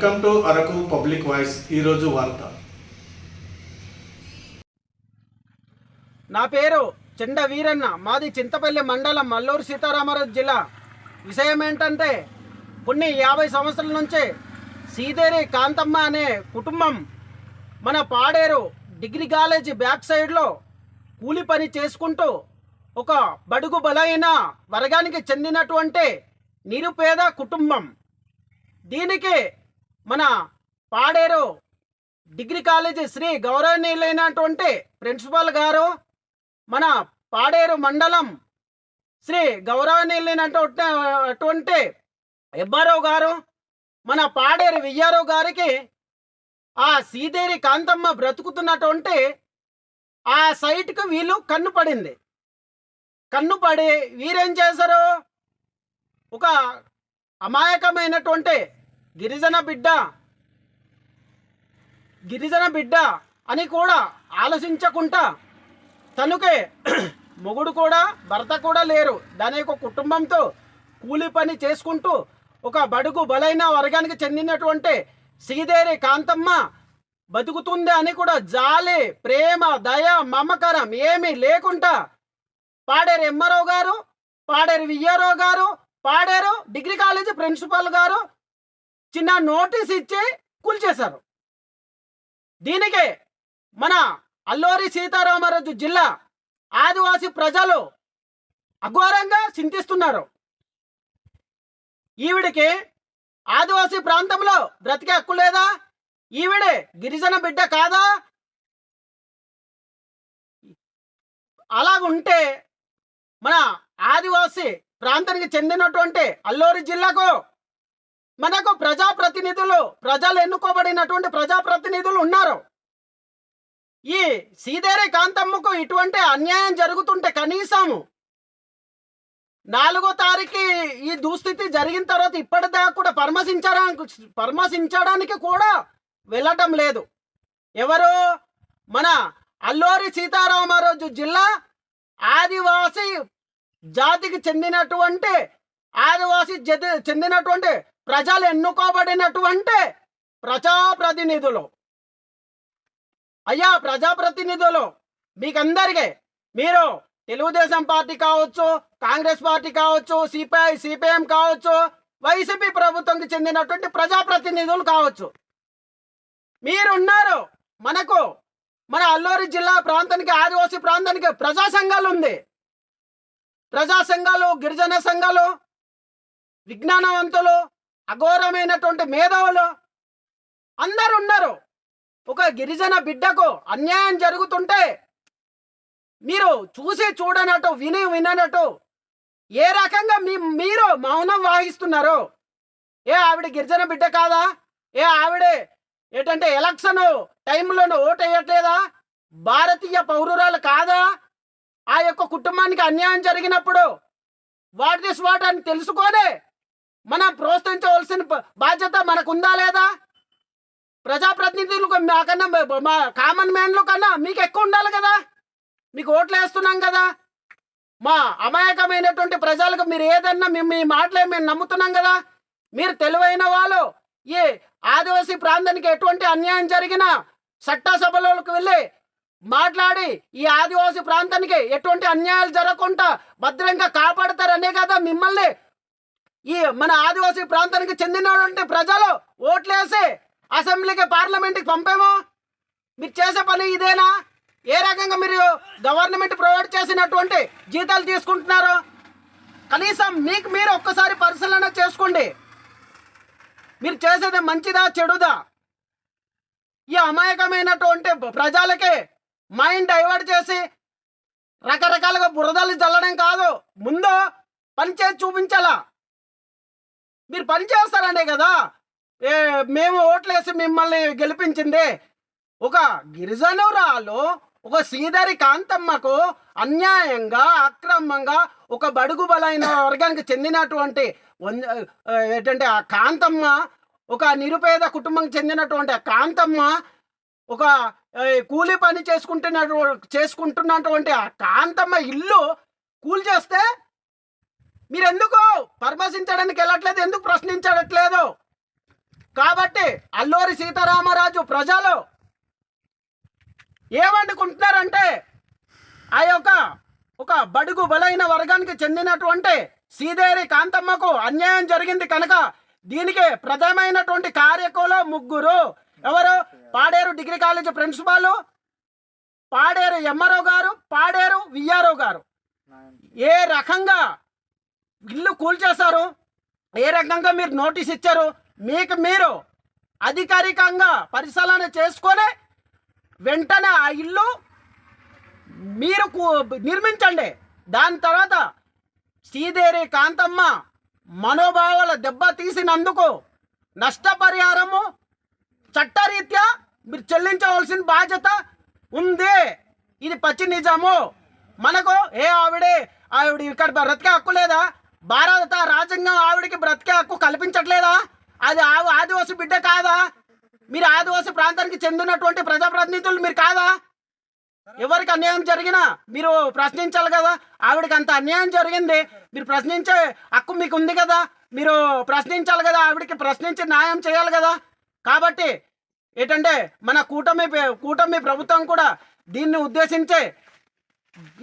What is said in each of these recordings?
Welcome to Araku public voice ఈరోజు వార్త. నా పేరు చెండ వీరన్న. మాది చింతపల్లి మండలం మల్లూరు సీతారామరాజు జిల్లా. విషయం ఏంటంటే కొన్ని యాభై సంవత్సరాల నుంచి సీదేరి కాంతమ్మ అనే కుటుంబం మన పాడేరు డిగ్రీ కాలేజీ బ్యాక్ సైడ్లో కూలి పని చేసుకుంటూ ఒక బడుగు బలైన వర్గానికి చెందినటువంటి నిరుపేద కుటుంబం. దీనికి మన పాడేరు డిగ్రీ కాలేజీ శ్రీ గౌరవనీయులైనటువంటి ప్రిన్సిపాల్ గారు మన పాడేరు మండలం శ్రీ గౌరవనీయులైనటువంటి అటువంటి ఎబ్బారావు గారు మన పాడేరు వియ్యారావు గారికి ఆ సీదేరి కాంతమ్మ బ్రతుకుతున్నటువంటి ఆ సైట్కు వీళ్ళు కన్ను పడింది. కన్ను పడి వీరేం చేశారు? ఒక అమాయకమైనటువంటి గిరిజన బిడ్డ. గిరిజన బిడ్డ అని కూడా ఆలోచించకుండా తనకే మొగుడు కూడా భర్త కూడా లేరు. దాని యొక్క కుటుంబంతో కూలి పని చేసుకుంటూ ఒక బడుగు బలైన వర్గానికి చెందినటువంటి శ్రీదేవి కాంతమ్మ బతుకుతుంది అని కూడా జాలి ప్రేమ దయ మమకారం ఏమీ లేకుండా పాడేరు ఎమ్మరావు గారు పాడేరు వియ్యారావు గారు పాడేరు డిగ్రీ కాలేజీ ప్రిన్సిపాల్ గారు చిన్న నోటీస్ ఇచ్చి కూల్చేశారు. దీనికి మన అల్లూరి సీతారామరాజు జిల్లా ఆదివాసి ప్రజలు అఘోరంగా చింతిస్తున్నారు. ఈవిడికి ఆదివాసి ప్రాంతంలో బ్రతికే హక్కు లేదా? ఈవిడే గిరిజన బిడ్డ కాదా? అలాగుంటే మన ఆదివాసి ప్రాంతానికి చెందినటువంటి అల్లూరి జిల్లాకు మనకు ప్రజాప్రతినిధులు ప్రజలు ఎన్నుకోబడినటువంటి ప్రజాప్రతినిధులు ఉన్నారు. ఈ సీదేరి కాంతమ్మకు ఇటువంటి అన్యాయం జరుగుతుంటే కనీసము నాలుగో తారీఖు ఈ దుస్థితి జరిగిన తర్వాత ఇప్పటిదాకా కూడా పరామర్శించడానికి పరామర్శించడానికి కూడా వెళ్ళటం లేదు. ఎవరు? మన అల్లూరి సీతారామరాజు జిల్లా ఆదివాసి జాతికి చెందినటువంటి ఆదివాసి జతి చెందినటువంటి ప్రజలు ఎన్నుకోబడినటువంటి ప్రజాప్రతినిధులు. అయ్యా ప్రజాప్రతినిధులు మీకందరికీ మీరు తెలుగుదేశం పార్టీ కావచ్చు కాంగ్రెస్ పార్టీ కావచ్చు సిపిఐ సిపిఎం కావచ్చు వైసీపీ ప్రభుత్వంకి చెందినటువంటి ప్రజాప్రతినిధులు కావచ్చు. మీరున్నారు. మనకు మన అల్లూరి జిల్లా ప్రాంతానికి ఆదివాసీ ప్రాంతానికి ప్రజా సంఘాలు ఉంది. ప్రజా సంఘాలు గిరిజన సంఘాలు విజ్ఞానవంతులు అఘోరమైనటువంటి మేధావులు అందరు ఉన్నారు ఒక గిరిజన బిడ్డకు అన్యాయం జరుగుతుంటే మీరు చూసి చూడనట్టు విని విననట్టు ఏ రకంగా మీ మీరు మౌనం వాహిస్తున్నారు ఏ ఆవిడ గిరిజన బిడ్డ కాదా? ఏ ఆవిడే ఏంటంటే ఎలక్షన్ టైంలోనూ ఓటు వేయట్లేదా భారతీయ పౌరురాలు కాదా? ఆ యొక్క కుటుంబానికి అన్యాయం జరిగినప్పుడు వాట్ దిస్ వాట్ అని తెలుసుకోలే. మనం ప్రోత్సహించవలసిన బాధ్యత మనకు ఉందా లేదా? ప్రజాప్రతినిధులకు మాకన్నా మా కామన్ మ్యాన్లు కన్నా మీకు ఎక్కువ ఉండాలి కదా? మీకు ఓట్లు వేస్తున్నాం కదా? మా అమాయకమైనటువంటి ప్రజలకు మీరు ఏదన్నా మేము మీ మాటలే మేము నమ్ముతున్నాం కదా? మీరు తెలివైన వాళ్ళు ఈ ఆదివాసీ ప్రాంతానికి ఎటువంటి అన్యాయం జరిగినా చట్టసభలోకి వెళ్ళి మాట్లాడి ఈ ఆదివాసీ ప్రాంతానికి ఎటువంటి అన్యాయాలు జరగకుండా భద్రంగా కాపాడతారనే కదా మిమ్మల్ని ఈ మన ఆదివాసీ ప్రాంతానికి చెందినటువంటి ప్రజలు ఓట్లేసి అసెంబ్లీకి పార్లమెంట్కి పంపేమో. మీరు చేసే పని ఇదేనా? ఏ రకంగా మీరు గవర్నమెంట్ ప్రొవైడ్ చేసినటువంటి జీతాలు తీసుకుంటున్నారు? కనీసం మీకు మీరు ఒక్కసారి పరిశీలన చేసుకోండి. మీరు చేసేది మంచిదా చెడుదా? ఈ అమాయకమైనటువంటి ప్రజలకి మైండ్ డైవర్ట్ చేసి రకరకాలుగా బురదలు చల్లడం కాదు. ముందు పని చేసి చూపించాలా? మీరు పని చేస్తారనే కదా. ఏ మేము ఓట్లేసి మిమ్మల్ని గెలిపించింది. ఒక గిరిజనురాలు ఒక శ్రీధరి కాంతమ్మకు అన్యాయంగా అక్రమంగా ఒక బడుగు బలైన వర్గానికి చెందినటువంటి వన్- ఏంటంటే ఆ కాంతమ్మ ఒక నిరుపేద కుటుంబంకి చెందినటువంటి ఆ కాంతమ్మ ఒక కూలి పని చేసుకుంటున్న చేసుకుంటున్నటువంటి ఆ కాంతమ్మ ఇల్లు కూల్ చేస్తే మీరు ఎందుకు పరామర్శించడానికి వెళ్ళట్లేదు? ఎందుకు ప్రశ్నించడట్లేదు కాబట్టి అల్లూరి సీతారామరాజు ప్రజలు ఏమనుకుంటున్నారంటే ఆ యొక్క ఒక బడుగు బలైన వర్గానికి చెందినటువంటి సీదేరి కాంతమ్మకు అన్యాయం జరిగింది కనుక దీనికి ప్రధానమైనటువంటి కార్యకులు ముగ్గురు. ఎవరు? Paderu degree college principal Paderu ఎమ్మరావు గారు పాడేరు విఆర్ఓ గారు. ఏ రకంగా ఇల్లు కూల్చేశారు. ఏ రకంగా మీరు నోటీస్ ఇచ్చారు? మీకు మీరు అధికారికంగా పరిశీలన చేసుకొని వెంటనే ఆ ఇల్లు మీరు నిర్మించండి. దాని తర్వాత శ్రీదేవి కాంతమ్మ మనోభావాల దెబ్బ తీసినందుకు నష్టపరిహారము చట్టరీత్యా మీరు చెల్లించవలసిన బాధ్యత ఉంది. ఇది పచ్చి నిజము. మనకు ఏ ఆవిడే ఆవిడ ఇక్కడ బ్రతికే హక్కు లేదా? భారత రాజ్యాంగం ఆవిడకి బ్రతికే హక్కు కల్పించట్లేదా? అది ఆ- ఆదివాసి బిడ్డ కాదా? మీరు ఆదివాసి ప్రాంతానికి చెందినటువంటి ప్రజాప్రతినిధులు మీరు కాదా? ఎవరికి అన్యాయం జరిగినా మీరు ప్రశ్నించాలి కదా. ఆవిడకి అంత అన్యాయం జరిగింది. మీరు ప్రశ్నించే హక్కు మీకు ఉంది కదా. మీరు ప్రశ్నించాలి కదా. ఆవిడకి ప్రశ్నించి న్యాయం చేయాలి కదా. కాబట్టి ఏంటంటే మన కూటమి కూటమి ప్రభుత్వం కూడా దీన్ని ఉద్దేశించే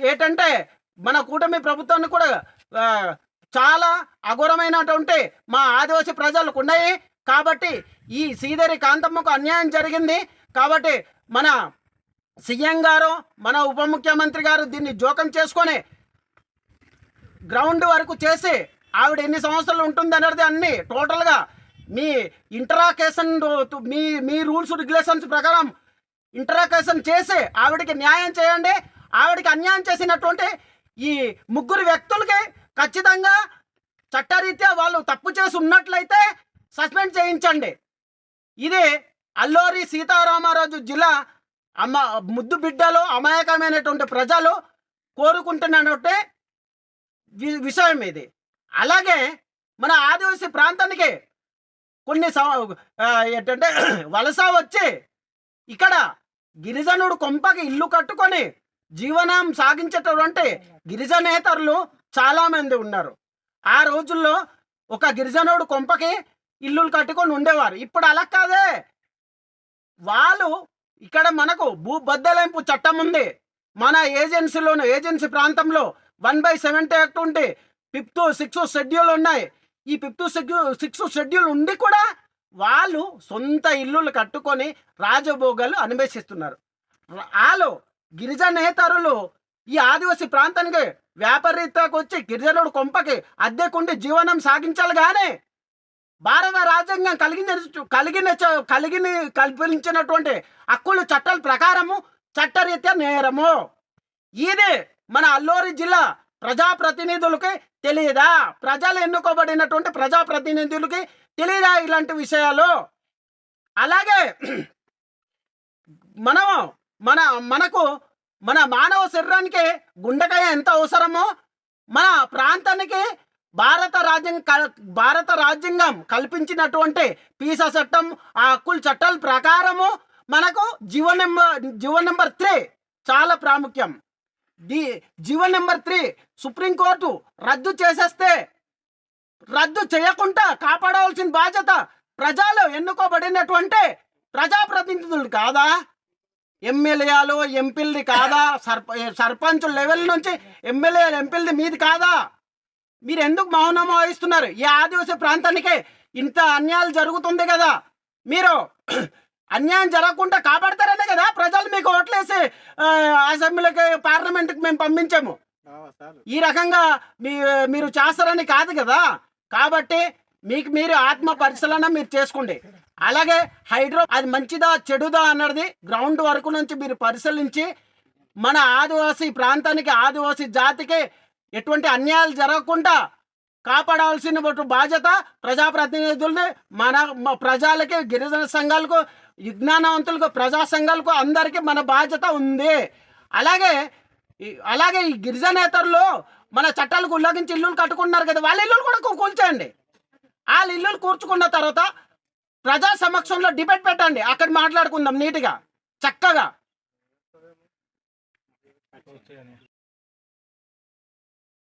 ఏంటంటే మన కూటమి ప్రభుత్వాన్ని కూడా చాలా అఘోరమైనటువంటి మా ఆదివాసి ప్రజలకు ఉన్నాయి. కాబట్టి ఈ శ్రీధరి కాంతమ్మకు అన్యాయం జరిగింది. కాబట్టి మన సీఎం గారు మన ఉప ముఖ్యమంత్రి గారు దీన్ని జోకం చేసుకొని గ్రౌండ్ వరకు చేసి ఆవిడ ఎన్ని సంవత్సరాలు ఉంటుంది అనేది అన్ని టోటల్గా మీ ఇంటరాకేషన్ మీ మీ రూల్స్ రెగ్యులేషన్స్ ప్రకారం ఇంటరాకేషన్ చేసి ఆవిడకి న్యాయం చేయండి. ఆవిడకి అన్యాయం చేసినటువంటి ఈ ముగ్గురు వ్యక్తులకి ఖచ్చితంగా చట్టరీత్యా వాళ్ళు తప్పు చేసి ఉన్నట్లయితే సస్పెండ్ చేయించండి. ఇది అల్లూరి సీతారామరాజు జిల్లా అమ్మ ముద్దు బిడ్డలు అమాయకమైనటువంటి ప్రజలు కోరుకుంటున్నటువంటి విషయం ఇది. అలాగే మన ఆదివాసీ ప్రాంతానికి కొన్ని సం- ఏంటంటే వలస వచ్చి ఇక్కడ గిరిజనుడు కొంపకి ఇల్లు కట్టుకొని జీవనం సాగించేటటువంటి గిరిజనేతరులు చాలామంది ఉన్నారు. ఆ రోజుల్లో ఒక గిరిజనుడు కొంపకి ఇల్లులు కట్టుకొని ఉండేవారు. ఇప్పుడు అలా కాదే. వాళ్ళు ఇక్కడ మనకు భూ బద్దలింపు చట్టం ఉంది. మన ఏజెన్సీలోను ఏజెన్సీ ప్రాంతంలో వన్ బై సెవెంటీ యాక్ట్ ఉంటే ఫిఫ్త్ సిక్స్ షెడ్యూల్ ఉన్నాయి. ఈ ఫిఫ్త్ సిక్స్ షెడ్యూల్ ఉండి కూడా వాళ్ళు సొంత ఇల్లులు కట్టుకొని రాజభోగాలు అన్వేషిస్తున్నారు. వాళ్ళు గిరిజనేతరులు ఈ ఆదివాసీ ప్రాంతానికి వ్యాపారీతకు వచ్చి గిరిజనుడు కొంపకి అద్దెకుండి జీవనం సాగించాలి కానీ భారత రాజ్యాంగం కలిగిన కలిగిన చ- కలిగిన కల్పించినటువంటి హక్కులు చట్టాల ప్రకారము చట్టరీత్యా నేరము. ఇది మన అల్లూరి జిల్లా ప్రజాప్రతినిధులకి తెలియదా ప్రజలు ఎన్నుకోబడినటువంటి ప్రజాప్రతినిధులకి తెలియదా ఇలాంటి విషయాలు? అలాగే మనం మన మనకు మన మానవ శరీరానికి గుండెకాయ ఎంత అవసరమో మన ప్రాంతానికి భారత రాజ్యం కల్- భారత రాజ్యాంగం కల్పించినటువంటి పీసా చట్టం ఆ హక్కుల చట్టాల ప్రకారము మనకు జీవ నెంబర్ జీవ నెంబర్ త్రీ చాలా ప్రాముఖ్యం. ది జీవ నెంబర్ త్రీ సుప్రీంకోర్టు రద్దు చేసేస్తే రద్దు చేయకుండా కాపాడవలసిన బాధ్యత ప్రజలు ఎన్నుకోబడినటువంటి ప్రజాప్రతినిధులు కాదా? ఎమ్మెల్యేలు ఎంపీలది కాదా? సర్ప సర్పంచ్ లెవెల్ నుంచి ఎమ్మెల్యే ఎంపీలది మీది కాదా? మీరు ఎందుకు మౌనం వహిస్తున్నారు? ఈ ఆదివాసీ ప్రాంతానికి ఇంత అన్యాయాలు జరుగుతుంది కదా. మీరు అన్యాయం జరగకుండా కాపాడతారనే కదా ప్రజలు మీకు ఓట్లేసి అసెంబ్లీకి పార్లమెంట్కి మేము పంపించాము. ఈ రకంగా మీ మీరు చేస్తారని కాదు కదా. కాబట్టి మీకు మీరు ఆత్మ పరిశీలన మీరు చేసుకోండి. అలాగే హైడ్రో అది మంచిదా చెడుదా అన్నది గ్రౌండ్ వరకు నుంచి మీరు పరిశీలించి మన ఆదివాసీ ప్రాంతానికి ఆదివాసీ జాతికి ఎటువంటి అన్యాయాలు జరగకుండా కాపాడాల్సిన బాధ్యత ప్రజాప్రతినిధులది మన ప్రజలకి గిరిజన సంఘాలకు విజ్ఞానవంతులకు ప్రజా సంఘాలకు అందరికీ మన బాధ్యత ఉంది. అలాగే అలాగే ఈ గిరిజనేతరులు మన చట్టాలకు ఉల్లంఘించి ఇల్లులు కట్టుకుంటున్నారు కదా వాళ్ళ ఇల్లులు కూడా కూల్చేయండి. వాళ్ళ ఇల్లులు కూర్చుకున్న తర్వాత ప్రజా సమక్షంలో డిబేట్ పెట్టండి. అక్కడ మాట్లాడుకుందాం నీట్గా చక్కగా.